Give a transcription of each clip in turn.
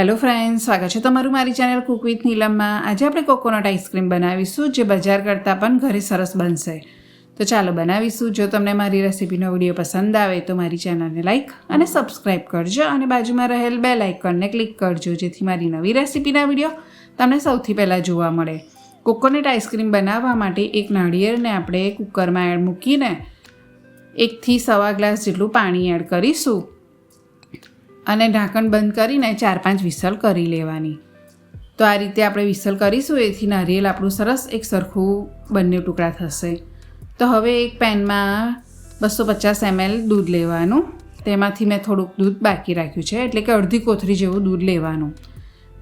Hello friend સ્વાગત છે તમારું મારી ચેનલ કુક વિથ નીલમમાં આજે આપણે કોકોનટ આઈસ્ક્રીમ બનાવીશું, જે બજાર કરતાં પણ ઘરે સરસ બનશે. તો ચાલો બનાવીશું. જો તમને મારી રેસીપીનો વીડિયો પસંદ આવે, તો મારી ચેનલને લાઇક અને સબસ્ક્રાઇબ કરજો અને બાજુમાં રહેલ બે લાઇકનને ક્લિક કરજો, જેથી મારી નવી રેસીપીના વીડિયો તમને સૌથી પહેલાં જોવા મળે. કોકોનટ આઈસ્ક્રીમ બનાવવા માટે એક નાળિયેરને આપણે કુકરમાં એડ મૂકીને એકથી સવા ગ્લાસ જેટલું પાણી એડ કરીશું. અને ઢાંકણ બંધ કરીને ચાર પાંચ વિસલ કરી લેવાની. તો આ રીતે આપણે વિસલ કરીશું, એથી નારિયેલ આપણું સરસ એક સરખું બંને ટુકડા થશે. તો હવે એક પેનમાં બસો પચાસ એમએલ દૂધ લેવાનું. તેમાંથી મેં થોડુંક દૂધ બાકી રાખ્યું છે, એટલે કે અડધી કોથળી જેવું દૂધ લેવાનું.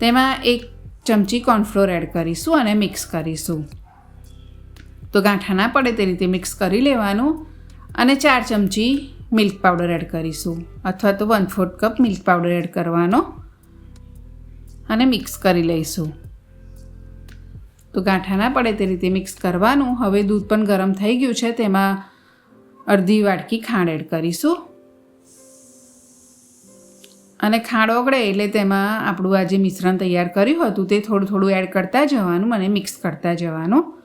તેમાં એક ચમચી કોર્નફ્લોર એડ કરીશું અને મિક્સ કરીશું. તો ગાંઠા ના પડે તે રીતે મિક્સ કરી લેવાનું. અને ચાર ચમચી મિલ્ક પાવડર એડ કરીશું. અથવા તો one fourth cup milk powder add કરવાનો. અને મિક્સ કરી લઈશું. તો ગાંઠા ના પડે તે રીતે મિક્સ કરવાનું. હવે દૂધ પણ ગરમ થઈ ગયું છે, તેમાં અડધી વાટકી ખાંડ એડ કરીશું. અને ખાંડ ઓગળે એટલે તેમાં આપણું આ જે મિશ્રણ તૈયાર કર્યું હતું, તે થોડું થોડું એડ કરતા જવાનું અને મિક્સ કરતા જવાનું.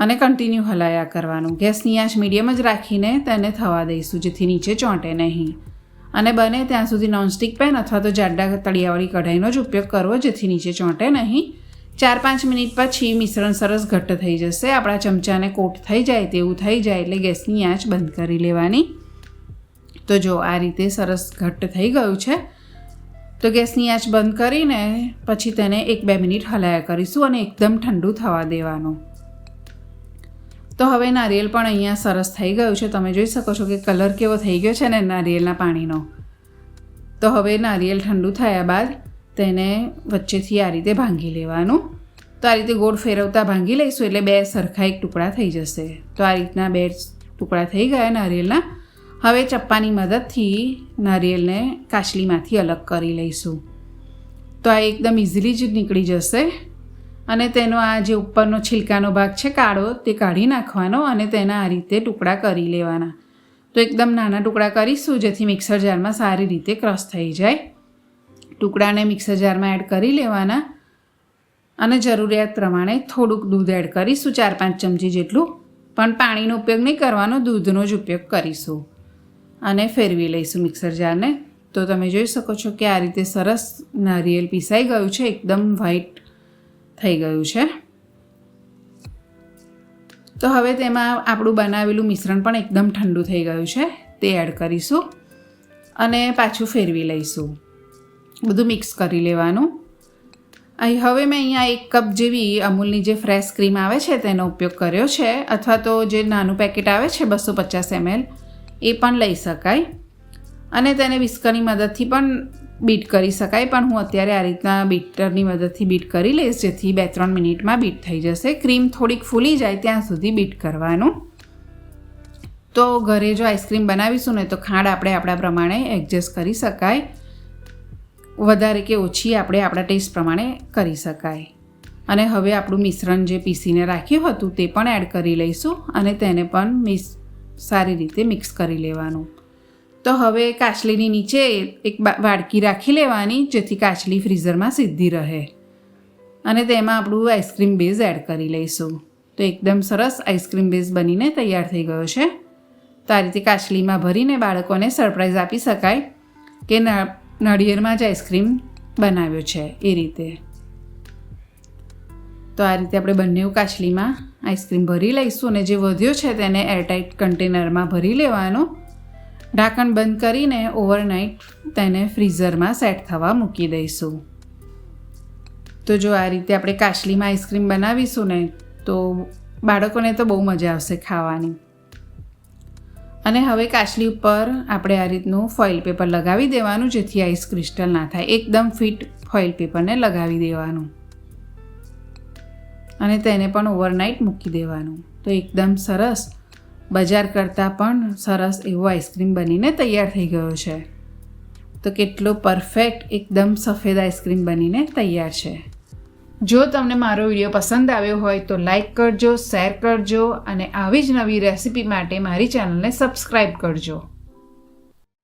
અને કન્ટિન્યુ હલાયા કરવાનું. ગેસની આંચ મીડિયમ જ રાખીને તેને થવા દઈશું, જેથી નીચે ચોંટે નહીં. અને બને ત્યાં સુધી નોનસ્ટિક પેન અથવા તો જાડા તળિયાવાળી કઢાઈનો જ ઉપયોગ કરવો, જેથી નીચે ચોંટે નહીં. ચાર પાંચ મિનિટ પછી મિશ્રણ સરસ ઘટ્ટ થઈ જશે. આપણા ચમચાને કોટ થઈ જાય તેવું થઈ જાય એટલે ગેસની આંચ બંધ કરી લેવાની. તો જો આ રીતે સરસ ઘટ્ટ થઈ ગયું છે, તો ગેસની આંચ બંધ કરીને પછી તેને એક બે મિનિટ હલાયા કરીશું અને એકદમ ઠંડુ થવા દેવાનું. તો હવે નારિયેલ પણ અહીંયા સરસ થઈ ગયું છે. તમે જોઈ શકો છો કે કલર કેવો થઈ ગયો છે ને નારિયેલના પાણીનો. તો હવે નારિયેલ ઠંડુ થયા બાદ તેને વચ્ચેથી આ રીતે ભાંગી લેવાનું. તો આ રીતે ગોળ ફેરવતા ભાંગી લઈશું એટલે બે સરખા એક ટુકડા થઈ જશે. તો આ રીતના બે ટુકડા થઈ ગયા નારિયેલના. હવે ચપ્પાની મદદથી નારિયેલને કાચલીમાંથી અલગ કરી લઈશું. તો આ એકદમ ઇઝીલી જ નીકળી જશે. અને તેનો આ જે ઉપરનો છિલકાનો ભાગ છે કાળો, તે કાઢી નાખવાનો અને તેના આ રીતે ટુકડા કરી લેવાના. તો એકદમ નાના ટુકડા કરીશું, જેથી મિક્સર જારમાં સારી રીતે ક્રશ થઈ જાય. ટુકડાને મિક્સર જારમાં એડ કરી લેવાના. અને જરૂરિયાત પ્રમાણે થોડુંક દૂધ એડ કરીશું, ચાર પાંચ ચમચી જેટલું. પણ પાણીનો ઉપયોગ નહીં કરવાનો, દૂધનો જ ઉપયોગ કરીશું. અને ફેરવી લઈશું મિક્સર જારને. તો તમે જોઈ શકો છો કે આ રીતે સરસ નારિયેલ પીસાઈ ગયું છે, એકદમ વ્હાઈટ થઈ ગયું છે. તો હવે તેમાં આપણું બનાવેલું મિશ્રણ પણ એકદમ ઠંડુ થઈ ગયું છે. તે એડ કરીશું અને પાછું ફેરવી લઈશું. બધું મિક્સ કરી લેવાનું. અહીં હવે મેં અહીંયા એક કપ જેવી અમૂલની જે ફ્રેશ ક્રીમ આવે છે તેનો ઉપયોગ કર્યો છે અથવા તો જે નાનું પેકેટ આવે છે બસો પચાસ એમએલ એ પણ લઈ શકાય. અને તેને વિસ્કરની મદદથી પણ બીટ કરી શકાય, પણ હું અત્યારે આ રીતના બીટરની મદદથી બીટ કરી લઈશ, જેથી બે ત્રણ મિનિટમાં બીટ થઈ જશે. ક્રીમ થોડીક ફૂલી જાય ત્યાં સુધી બીટ કરવાનું. તો ઘરે જો આઈસ્ક્રીમ બનાવીશું ને, તો ખાંડ આપણે આપણા પ્રમાણે એડજસ્ટ કરી શકાય. વધારે કે ઓછી આપણે આપણા ટેસ્ટ પ્રમાણે કરી શકાય. અને હવે આપણું મિશ્રણ જે પીસીને રાખ્યું હતું તે પણ એડ કરી લઈશું અને તેને પણ મિક્સ સારી રીતે મિક્સ કરી લેવાનું. તો હવે કાચલીની નીચે એક વાડકી રાખી લેવાની, જેથી કાચલી ફ્રીઝરમાં સીધી રહે. અને તેમાં આપણું આઈસ્ક્રીમ બેઝ એડ કરી લઈશું. તો એકદમ સરસ આઈસ્ક્રીમ બેઝ બનીને તૈયાર થઈ ગયો છે. તો આ રીતે કાચલીમાં ભરીને બાળકોને સરપ્રાઈઝ આપી શકાય કે નળિયેરમાં જ આઈસ્ક્રીમ બનાવ્યો છે એ રીતે. તો આ રીતે આપણે બંને કાચલીમાં આઈસ્ક્રીમ ભરી લઈશું અને જે વધ્યો છે તેને એરટાઈટ કન્ટેનરમાં ભરી લેવાનું. ઢાંકણ બંધ કરીને ઓવરનાઇટ તેને ફ્રીઝરમાં સેટ થવા મૂકી દઈશું. તો જો આ રીતે આપણે કાચલીમાં આઈસ્ક્રીમ બનાવીશું ને, તો બાળકોને તો બહુ મજા આવશે ખાવાની. અને હવે કાચલી ઉપર આપણે આ રીતનું ફોઇલ પેપર લગાવી દેવાનું, જેથી આઈસ ક્રિસ્ટલ ના થાય. એકદમ ફિટ ફોઇલ પેપરને લગાવી દેવાનું. અને તેને પણ ઓવરનાઇટ મૂકી દેવાનું. તો એકદમ સરસ બજાર કરતાં પણ સરસ એવો આઈસ્ક્રીમ બનીને તૈયાર થઈ ગયો છે. તો કેટલો પરફેક્ટ, એકદમ સફેદ આઈસ્ક્રીમ બનીને તૈયાર છે. જો તમને મારો વીડિયો પસંદ આવ્યો હોય તો લાઈક કરજો, શેર કરજો અને આવી જ નવી રેસિપી માટે મારી ચેનલને સબસ્ક્રાઈબ કરજો.